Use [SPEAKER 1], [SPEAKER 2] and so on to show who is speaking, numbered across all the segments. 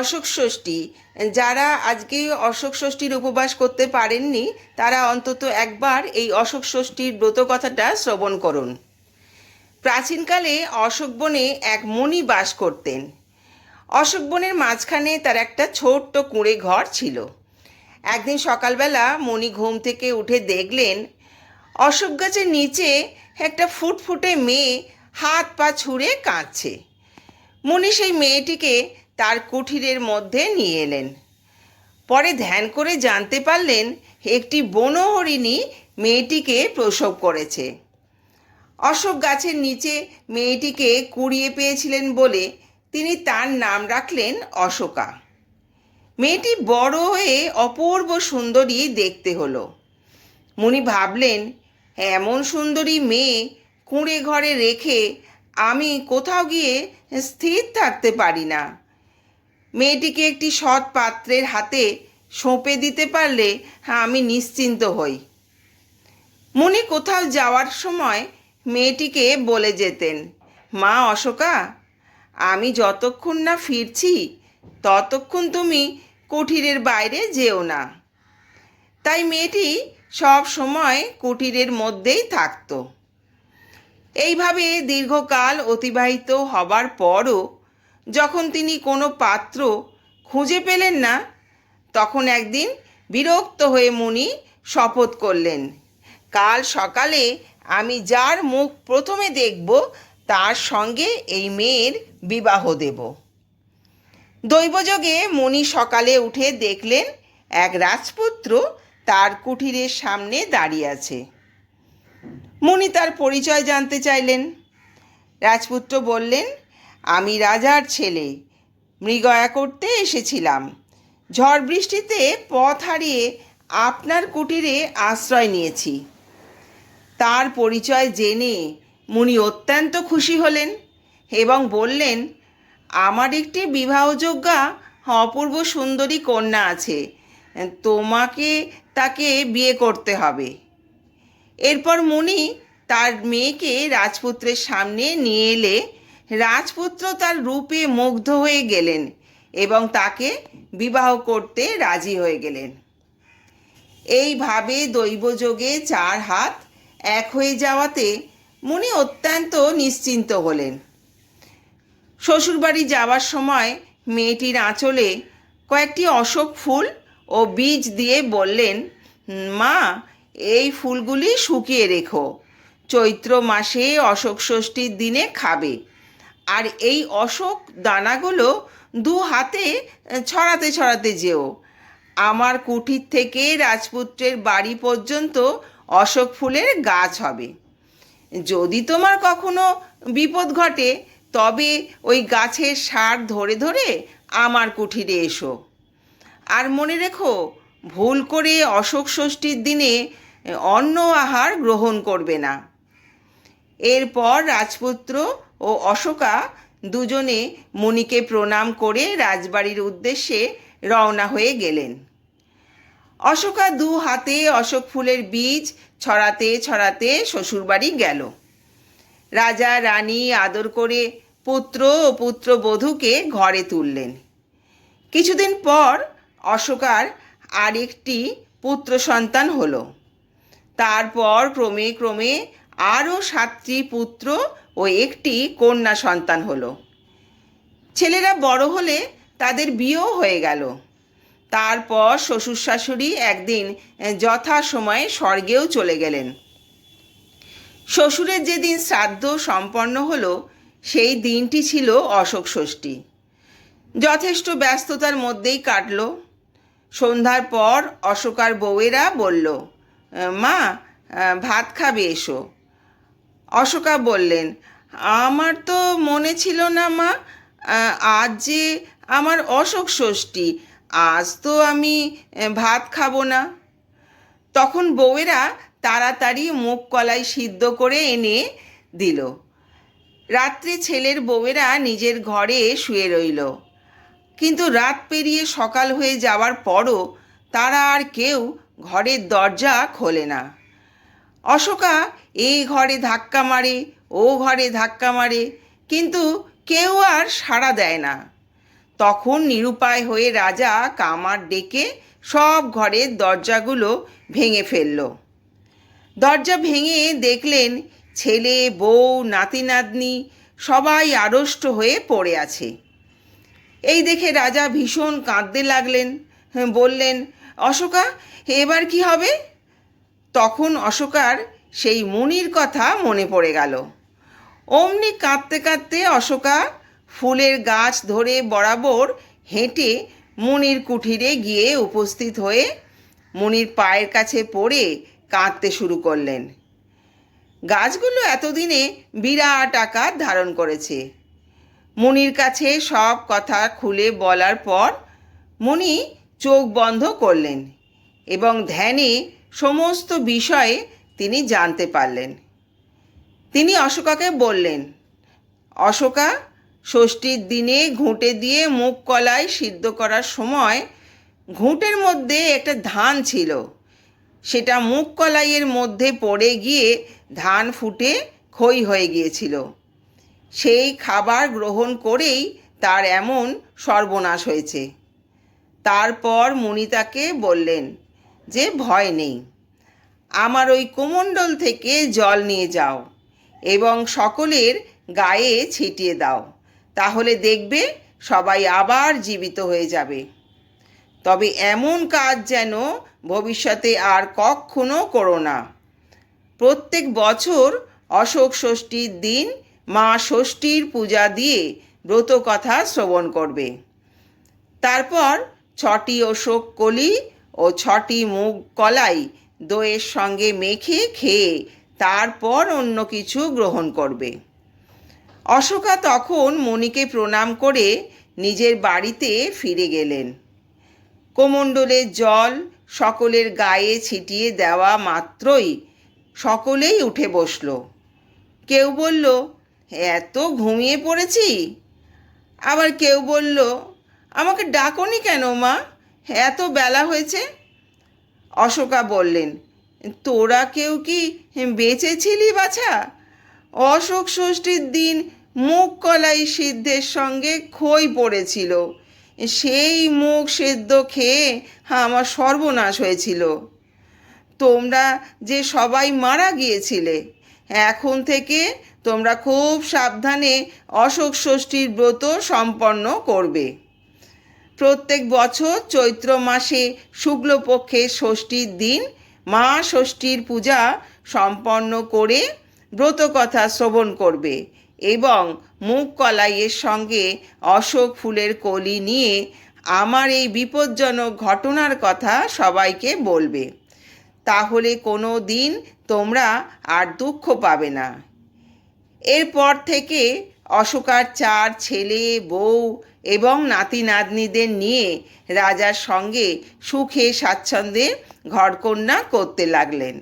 [SPEAKER 1] অশোক ষষ্ঠী। যারা আজকে অশোক ষষ্ঠীর উপবাস করতে পারেননি, তারা অন্তত একবার এই অশোক ষষ্ঠীর ব্রত কথাটা শ্রবণ করুন। প্রাচীনকালে অশোক বনে এক মুনি বাস করতেন। অশোক বনের মাঝখানে তার একটা ছোট্ট কুঁড়ে ঘর ছিল। একদিন সকালবেলা মণি ঘুম থেকে উঠে দেখলেন, অশোক গাছের নিচে একটা ফুটফুটে মেয়ে হাত পা ছুঁড়ে কাঁদছে। মুনি সেই মেয়েটিকে তার কুঠিরের মধ্যে নিয়ে এলেন। পরে ধ্যান করে জানতে পারলেন, একটি বনহরিণী মেয়েটিকে প্রসব করেছে। অশোক গাছের নিচে মেয়েটিকে কুড়িয়ে পেয়েছিলেন বলে তিনি তার নাম রাখলেন অশোকা। মেয়েটি বড় হয়ে অপূর্ব সুন্দরী দেখতে হলো। মুনি ভাবলেন, এমন সুন্দরী মেয়ে কুঁড়ে ঘরে রেখে আমি কোথাও গিয়ে স্থির থাকতে পারি না। মেয়েটিকে একটি সৎ পাত্রের হাতে সঁপে দিতে পারলে হ্যাঁ আমি নিশ্চিন্ত হই। মুনি কোথাও যাওয়ার সময় মেয়েটিকে বলে যেতেন, মা অশোকা, আমি যতক্ষণ না ফিরছি, ততক্ষণ তুমি কুঠিরের বাইরে যেও না। তাই মেয়েটি সব সময় কুটিরের মধ্যেই থাকত। এইভাবে দীর্ঘকাল অতিবাহিত হবার পরও যখন তিনি কোনো পাত্র খুঁজে পেলেন না, তখন একদিন বিরক্ত হয়ে মুনি শপথ করলেন, কাল সকালে আমি যার মুখ প্রথমে দেখব, তার সঙ্গে এই মেয়ের বিবাহ দেব। দৈবযোগে মুনি সকালে উঠে দেখলেন, এক রাজপুত্র তার কুঠিরের সামনে দাঁড়িয়ে আছে। মুনি তার পরিচয় জানতে চাইলেন। রাজপুত্র বললেন আমি রাজার ছেলে। মৃগয়া করতে এসেছিলাম। ঝড় বৃষ্টিতে পথ হারিয়ে আপনার কুটিরে আশ্রয় নিয়েছি। তার পরিচয় জেনে মুনি অত্যন্ত খুশি হলেন এবং বললেন, আমার একটি বিবাহযোগ্যা অপূর্ব সুন্দরী কন্যা আছে। তোমাকে, তাকে বিয়ে করতে হবে। এরপর মুনি তার মেয়েকে রাজপুত্রের সামনে নিয়ে এলে রাজপুত্র তার রূপে মুগ্ধ হয়ে গেলেন এবং তাকে বিবাহ করতে রাজি হয়ে গেলেন। এইভাবে দৈবযোগে চার হাত এক হয়ে যাওয়াতে মুনি অত্যন্ত নিশ্চিন্ত হলেন। শ্বশুরবাড়ি যাওয়ার সময় মেয়েটির আঁচলে কয়েকটি অশোক ফুল ও বীজ দিয়ে বললেন, মা, এই ফুলগুলি শুকিয়ে রেখো। চৈত্র মাসে অশোক ষষ্ঠীর দিনে খাবে। আর এই অশোক দানাগুলো দু হাতে ছড়াতে ছড়াতে যেও। আমার কুঠির থেকে রাজপুত্রের বাড়ি পর্যন্ত অশোক ফুলের গাছ হবে। যদি তোমার কখনো বিপদ ঘটে, তবে ওই গাছের সার ধরে ধরে আমার কুঠিরে এসো। আর মনে রেখো, ভুল করে অশোক ষষ্ঠীর দিনে অন্ন আহার গ্রহণ করবে না। এরপর রাজপুত্র ও অশোকা দুজনে মুনিকে প্রণাম করে রাজবাড়ির উদ্দেশ্যে রওনা হয়ে গেলেন। অশোকা দু হাতে অশোক ফুলের বীজ ছড়াতে ছড়াতে শ্বশুরবাড়ি গেল। রাজা, রানী আদর করে পুত্র ও পুত্র পুত্রবধূকে ঘরে তুললেন। কিছুদিন পর অশোকার আরেকটি পুত্র সন্তান হলো। তারপর ক্রমে ক্রমে আরও সাতটি পুত্র ও একটি কন্যা সন্তান হলো। ছেলেরা বড় হলে তাদের বিয়েও হয়ে গেল। তারপর শ্বশুর শাশুড়ি একদিন যথা সময়ে স্বর্গেও চলে গেলেন। শ্বশুরের যেদিন শ্রাদ্ধ সম্পন্ন হলো, সেই দিনটি ছিল অশোক ষষ্ঠী। যথেষ্ট ব্যস্ততার মধ্যেই কাটল। সন্ধ্যার পর অশোকার বউয়েরা বলল, মা, ভাত খাবে এসো। অশোকা বললেন, আমার তো মনে ছিল না মা আজ যে আমার অশোক ষষ্ঠী, আজ তো আমি ভাত খাব না। তখন বউয়েরা তাড়াতাড়ি মুখ কলাই সিদ্ধ করে এনে দিল। রাত্রে ছেলের বউয়েরা নিজের ঘরে শুয়ে রইল। কিন্তু রাত পেরিয়ে সকাল হয়ে যাওয়ার পরও তারা আর কেউ ঘরের দরজা খোলে না। অশোকা এই ঘরে ধাক্কা মারে, ও ঘরে ধাক্কা মারে, কিন্তু কেউ আর সাড়া দেয় না। তখন নিরুপায় হয়ে রাজা কামার ডেকে সব ঘরের দরজাগুলো ভেঙে ফেলল। দরজা ভেঙে দেখলেন ছেলে, বউ, নাতি, নাতনি সবাই আড়ষ্ট হয়ে পড়ে আছে। এই দেখে রাজা ভীষণ কাঁদতে লাগলেন, বললেন, অশোকা, এবার কি হবে? তখন অশোকার সেই মুনির কথা মনে পড়ে গেল। অমনি কাঁদতে কাঁদতে অশোকা ফুলের গাছ ধরে বরাবর হেঁটে মুনির কুঠিরে গিয়ে উপস্থিত হয়ে মুনির পায়ের কাছে পড়ে কাঁদতে শুরু করলেন। গাছগুলো এতদিনে বিরাট আকার ধারণ করেছে। মুনির কাছে সব কথা খুলে বলার পর মুনি চোখ বন্ধ করলেন এবং ধ্যানে সমস্ত বিষয়ে তিনি জানতে পারলেন। তিনি অশোকাকে বললেন, অশোকা, ষষ্ঠীর দিনে ঘুঁটে দিয়ে মুখ কলায় সিদ্ধ করার সময় ঘুঁটের মধ্যে একটা ধান ছিল। সেটা মুখ কলাইয়ের মধ্যে পড়ে গিয়ে ধান ফুটে ক্ষয় হয়ে গিয়েছিল। সেই খাবার গ্রহণ করেই তার এমন সর্বনাশ হয়েছে। তারপর মুনি তাকে বললেন যে ভয় নেই। আমার ওই কোমণ্ডল থেকে জল নিয়ে যাও এবং সকলের গায়ে ছিটিয়ে দাও। তাহলে দেখবে সবাই আবার জীবিত হয়ে যাবে। তবে এমন কাজ যেন ভবিষ্যতে আর কখনো করো না। প্রত্যেক বছর অশোক ষষ্ঠীর দিন মা ষষ্ঠীর পূজা দিয়ে ব্রত কথা শ্রবণ করবে। তারপর ছটি অশোক কলি ও ছটি মুগ কলাই দইয়ের সঙ্গে মেখে খেয়ে তারপর অন্য কিছু গ্রহণ করবে। অশোকা তখন মণিকে প্রণাম করে নিজের বাড়িতে ফিরে গেলেন। কোমণ্ডলের জল সকলের গায়ে ছিটিয়ে দেওয়া মাত্রই সকলেই উঠে বসল। কেউ বলল, এত ঘুমিয়ে পড়েছি? আবার কেউ বলল, আমাকে ডাকনি কেন মা? এত বেলা হয়েছে? অশোকা বললেন, তোরা কেউ কি বেঁচেছিলি বাছা? অশোক ষষ্ঠীর দিন মুখ কলাই সিদ্ধের সঙ্গে খই পড়েছিল। সেই মুখ সেদ্ধ খেয়ে আমার সর্বনাশ হয়েছিল। তোমরা যে সবাই মারা গিয়েছিলে, এখন থেকে তোমরা খুব সাবধানে অশোক ষষ্ঠীর ব্রত সম্পন্ন করবে। প্রত্যেক বছর চৈত্র মাসে শুক্লপক্ষের ষষ্ঠীর দিন মা ষষ্ঠীর পূজা সম্পন্ন করে ব্রতকথা শ্রবণ করবে এবং মুখ কলাইয়ের সঙ্গে অশোক ফুলের কলি নিয়ে আমার এই বিপজ্জনক ঘটনার কথা সবাইকে বলবে। তাহলে কোনো দিন তোমরা আর দুঃখ পাবে না। এরপর থেকে অশোকার চার ছেলে, বউ এবং নাতি নাতনিদের নিয়ে রাজার সঙ্গে সুখে স্বাচ্ছন্দ্যে ঘরকন্যা করতে লাগলেন।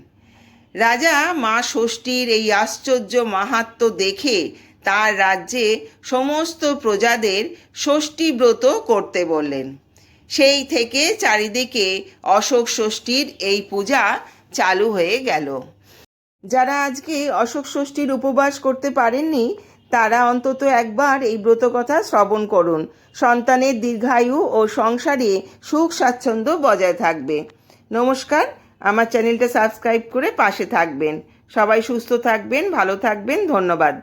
[SPEAKER 1] রাজা মা ষষ্ঠীর এই আশ্চর্য মাহাত্ম দেখে তার রাজ্যে সমস্ত প্রজাদের ষষ্ঠী ব্রত করতে বললেন। সেই থেকে চারিদিকে অশোক ষষ্ঠীর এই পূজা চালু হয়ে গেল। যারা আজকে অশোক ষষ্ঠীর উপবাস করতে পারেননি তারা অন্তত একবার এই ব্রতকথা শ্রবণ করুন। সন্তানের দীর্ঘায়ু ও সংসারে সুখ স্বাচ্ছন্দ্য বজায় থাকবে। নমস্কার, আমার চ্যানেলটা সাবস্ক্রাইব করে পাশে থাকবেন। সবাই সুস্থ থাকবেন, ভালো থাকবেন, ধন্যবাদ।